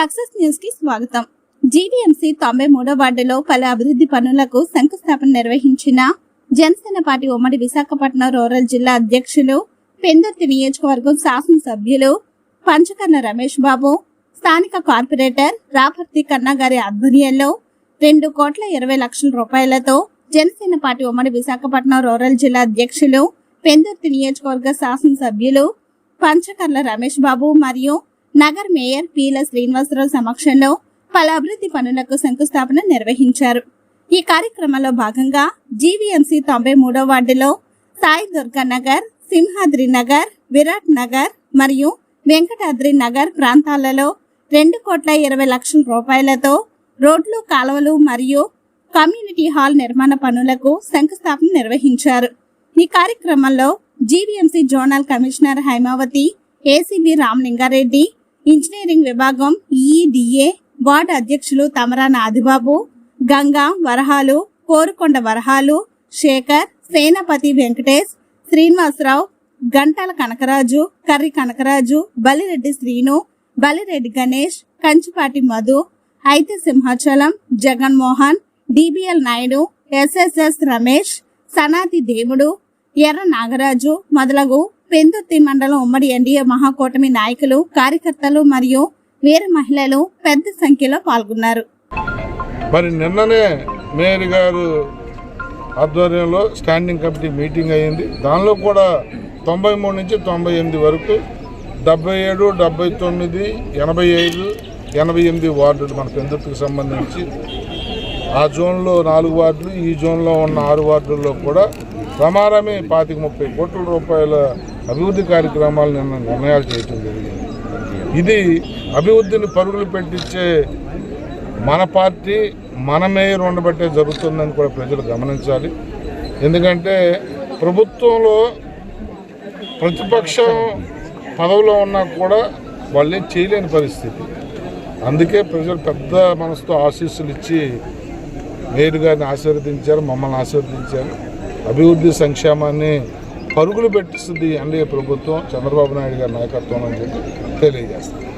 Success న్యూస్కి స్వాగతం. GVMC తొంభై మూడో వార్డులో పలు అభివృద్ధి పనులకు శంకుస్థాపన నిర్వహించిన జనసేన పార్టీ ఉమ్మడి విశాఖపట్నం రూరల్ జిల్లా అధ్యక్షులు పెందుర్తి నియోజకవర్గం శాసనసభ్యులు పంచకర్ణ రమేష్ బాబు స్థానిక కార్పొరేటర్ రాపర్తి కన్నా గారి ఆధ్వర్యంలో రెండు కోట్ల ఇరవై లక్షల రూపాయలతో జనసేన పార్టీ ఉమ్మడి విశాఖపట్నం రూరల్ జిల్లా అధ్యక్షులు పెందుర్తి నియోజకవర్గ శాసనసభ్యులు పంచకర్ల రమేష్ బాబు మరియు నగర్ మేయర్ పీల శ్రీనివాసరావు సమక్షంలో పలు అభివృద్ధి పనులకు శంకుస్థాపన నిర్వహించారు. ఈ కార్యక్రమంలో భాగంగా జీవీఎంసీ తొంభై మూడో వార్డులో సాయి దుర్గా నగర్ సింహాద్రి నగర్ విరాట్ నగర్ మరియు వెంకటాద్రి నగర్ ప్రాంతాలలో రెండు కోట్ల ఇరవై లక్షల రూపాయలతో రోడ్లు కాలువలు మరియు కమ్యూనిటీ హాల్ నిర్మాణ పనులకు శంకుస్థాపన నిర్వహించారు. ఈ కార్యక్రమంలో GVMC zonal commissioner Haimavathi ACB Ramalingareddy engineering విభాగం ఈడిఏ వార్డు అధ్యక్షులు తమరాన ఆదిబాబు గంగా వరహాలు కోరుకొండ వరహాలు శేఖర్ సేనాపతి వెంకటేష్ శ్రీనివాసరావు గంటల కనకరాజు కర్రి కనకరాజు బలిరెడ్డి శ్రీను బలిరెడ్డి గణేష్ కంచిపాటి మధు అయితే సింహాచలం జగన్మోహన్ డిబిఎల్ నాయుడు ఎస్ఎస్ఎస్ రమేష్ సనాతి దేవుడు ఎర్ర నాగరాజు మొదలగు పెందుర్తి మండలం ఉమ్మడి ఎన్డీఏ మహాకూటమి నాయకులు కార్యకర్తలు మరియు వీర మహిళలు పెద్ద సంఖ్యలో పాల్గొన్నారు. మరి నిన్ననే మేయర్ గారు ఆధ్వర్యంలో స్టాండింగ్ కమిటీ మీటింగ్ అయ్యింది దానిలో కూడా తొంభై మూడు నుంచి తొంభై ఎనిమిది వరకు డెబ్బై ఏడు డెబ్బై తొమ్మిది ఎనభై ఐదు ఎనభై ఎనిమిది వార్డులు మన పెందుర్తికి సంబంధించి. ఆ జోన్లో నాలుగు వార్డులు ఈ జోన్లో ఉన్న ఆరు వార్డుల్లో కూడా ప్రమారమే పాతిక ముప్పై కోట్ల రూపాయల అభివృద్ధి కార్యక్రమాలు నిన్న నిర్ణయాలు చేయటం జరిగింది. ఇది అభివృద్ధిని పరుగులు పెట్టించే మన పార్టీ మన మేయర్ ఉండబట్టే జరుగుతుందని కూడా ప్రజలు గమనించాలి. ఎందుకంటే ప్రభుత్వంలో ప్రతిపక్షం పదవిలో ఉన్నా కూడా వాళ్ళు చేయలేని పరిస్థితి. అందుకే ప్రజలు పెద్ద మనసుతో ఆశీస్సులు ఇచ్చి మేయర్ గారిని ఆశీర్వదించారు మమ్మల్ని ఆశీర్వదించారు. అభివృద్ధి సంక్షేమాన్ని పరుగులు పెట్టిస్తుంది ఎన్డీఏ ప్రభుత్వం చంద్రబాబు నాయుడు గారి నాయకత్వం అని చెప్పి తెలియజేస్తారు